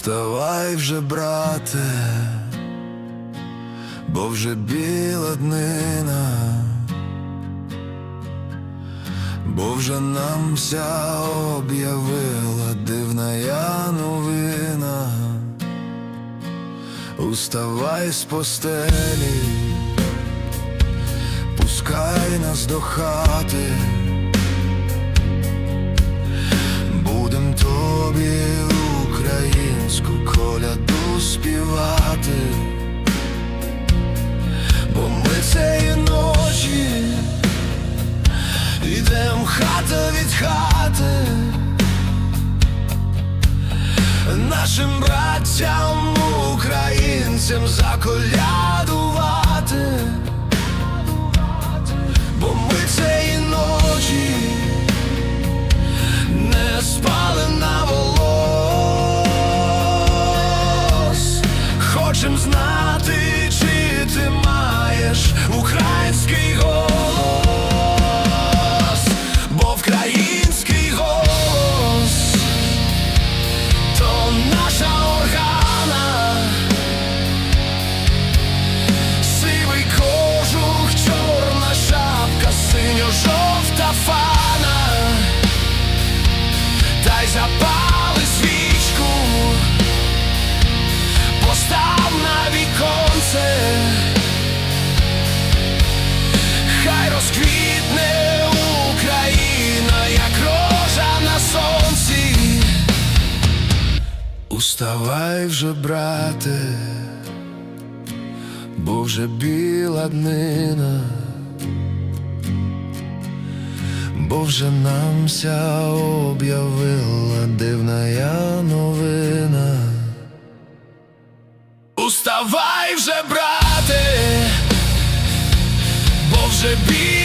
Уставай вже, брате, бо вже біла днина, бо вже нам вся об'явила дивна я новина. Уставай з постелі, пускай нас до хати. Співати, бо ми цієї ночі йдем хата від хати, нашим братцям, українцям заколядувати, Уставай вже, брате, бо вже біла днина. Бо вже нам ся об'явила дивна я новина. Уставай вже, брате, бо вже бі.